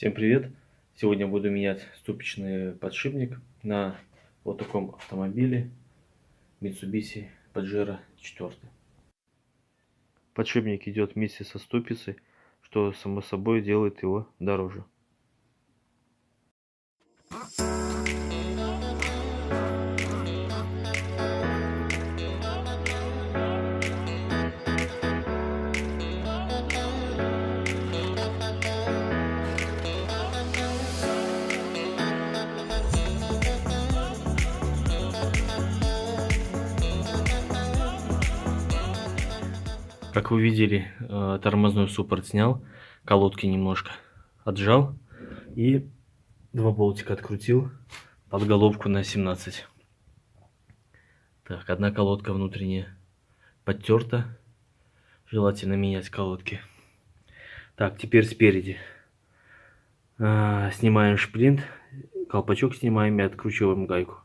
Всем привет! Сегодня буду менять ступичный подшипник на вот таком автомобиле Mitsubishi Pajero 4. Подшипник идет вместе со ступицей, что само собой делает его дороже. Как вы видели, э, тормозной суппорт снял, колодки немножко отжал и два болтика открутил под головку на 17. Так, одна колодка внутренняя подтерта. Желательно менять колодки. Так, теперь спереди. А, снимаем шплинт, колпачок снимаем и откручиваем гайку.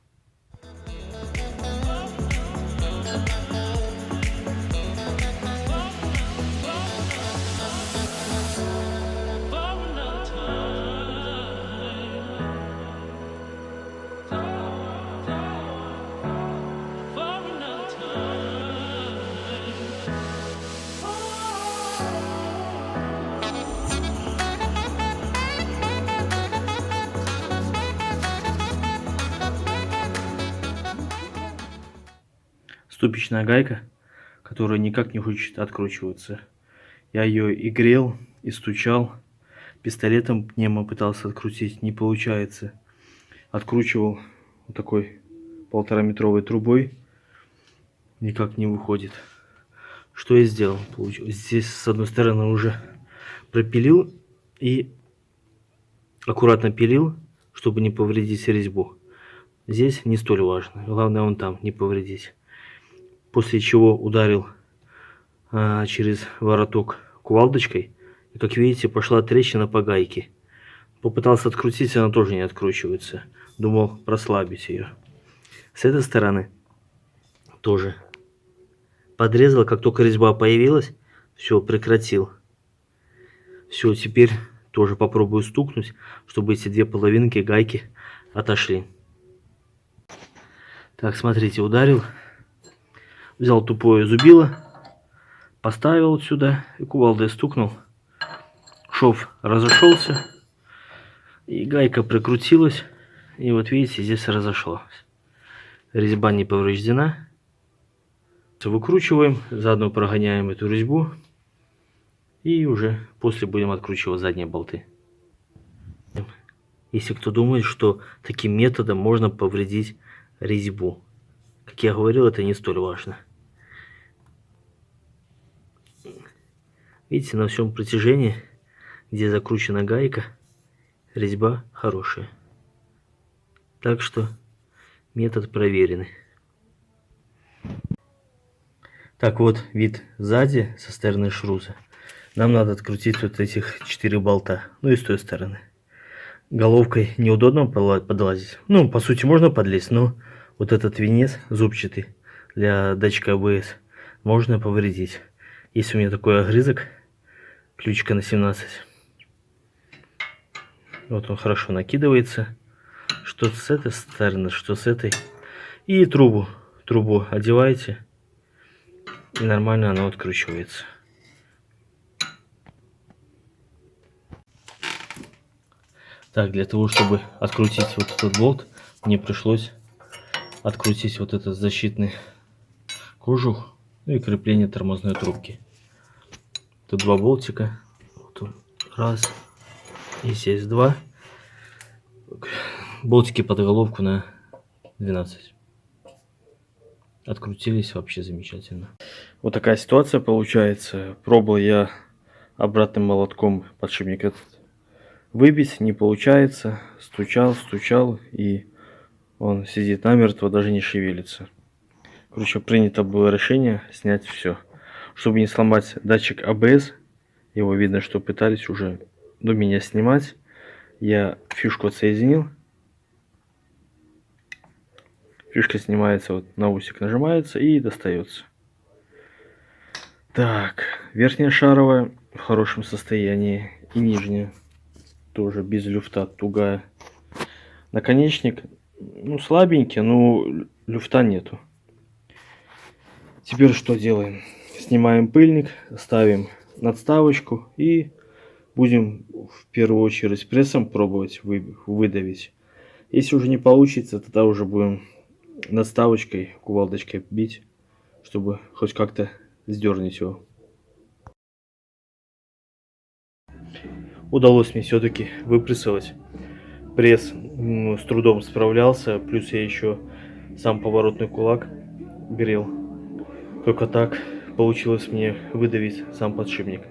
Ступичная гайка, которая никак не хочет откручиваться. Я ее и грел, и стучал. Пистолетом пневмо пытался открутить, не получается. Откручивал вот такой полтора метровой трубой. Никак не выходит. Что я сделал? Здесь с одной стороны уже пропилил и аккуратно пилил, чтобы не повредить резьбу. Здесь не столь важно. Главное он там не повредить после чего ударил а, через вороток кувалдочкой. И, как видите, пошла трещина по гайке. Попытался открутить, она тоже не откручивается. Думал прослабить ее. С этой стороны тоже. Подрезал, как только резьба появилась, все, прекратил. Все, теперь тоже попробую стукнуть, чтобы эти две половинки гайки отошли. Так, смотрите, ударил взял тупое зубило, поставил сюда и кувалдой стукнул. Шов разошелся, и гайка прикрутилась, и вот видите, здесь разошлась. Резьба не повреждена. Выкручиваем, заодно прогоняем эту резьбу, и уже после будем откручивать задние болты. Если кто думает, что таким методом можно повредить резьбу. Как я говорил, это не столь важно. Видите, на всем протяжении, где закручена гайка, резьба хорошая. Так что метод проверенный. Так вот, вид сзади со стороны шруза. Нам надо открутить вот этих четыре болта. Ну и с той стороны. Головкой неудобно подлазить. Ну, по сути, можно подлезть, но вот этот венец зубчатый для датчика АБС можно повредить. Есть у меня такой огрызок, ключика на 17. Вот он хорошо накидывается. Что с этой стороны, что с этой. И трубу, трубу одеваете. И нормально она откручивается. Так, для того, чтобы открутить вот этот болт, мне пришлось открутить вот этот защитный кожух ну и крепление тормозной трубки. Тут два болтика. Вот он. Раз. И здесь два. Болтики под головку на 12. Открутились вообще замечательно. Вот такая ситуация получается. Пробовал я обратным молотком подшипник этот выбить. Не получается. Стучал, стучал и он сидит намертво, даже не шевелится. Короче, принято было решение снять все. Чтобы не сломать датчик ABS, его видно, что пытались уже до меня снимать. Я фишку отсоединил. Фишка снимается, вот на усик нажимается и достается. Так, верхняя шаровая в хорошем состоянии и нижняя. тоже без люфта, тугая. Наконечник, ну, слабенький, но лю- люфта нету. Теперь что делаем? Снимаем пыльник, ставим надставочку и будем в первую очередь прессом пробовать вы- выдавить. Если уже не получится, тогда уже будем надставочкой, кувалдочкой бить, чтобы хоть как-то сдернуть его. Удалось мне все-таки выпрессовать. Пресс с трудом справлялся, плюс я еще сам поворотный кулак грел. Только так получилось мне выдавить сам подшипник.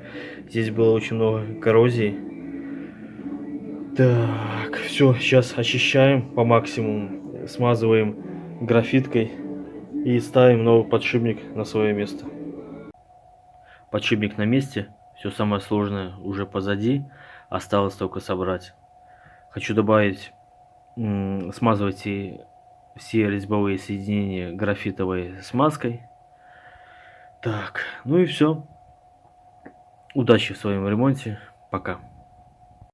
Здесь было очень много коррозии. Так, все, сейчас очищаем по максимуму, смазываем графиткой и ставим новый подшипник на свое место. Подшипник на месте, все самое сложное уже позади, осталось только собрать. Хочу добавить, смазывайте все резьбовые соединения графитовой смазкой. Так, ну и все. Удачи в своем ремонте. Пока.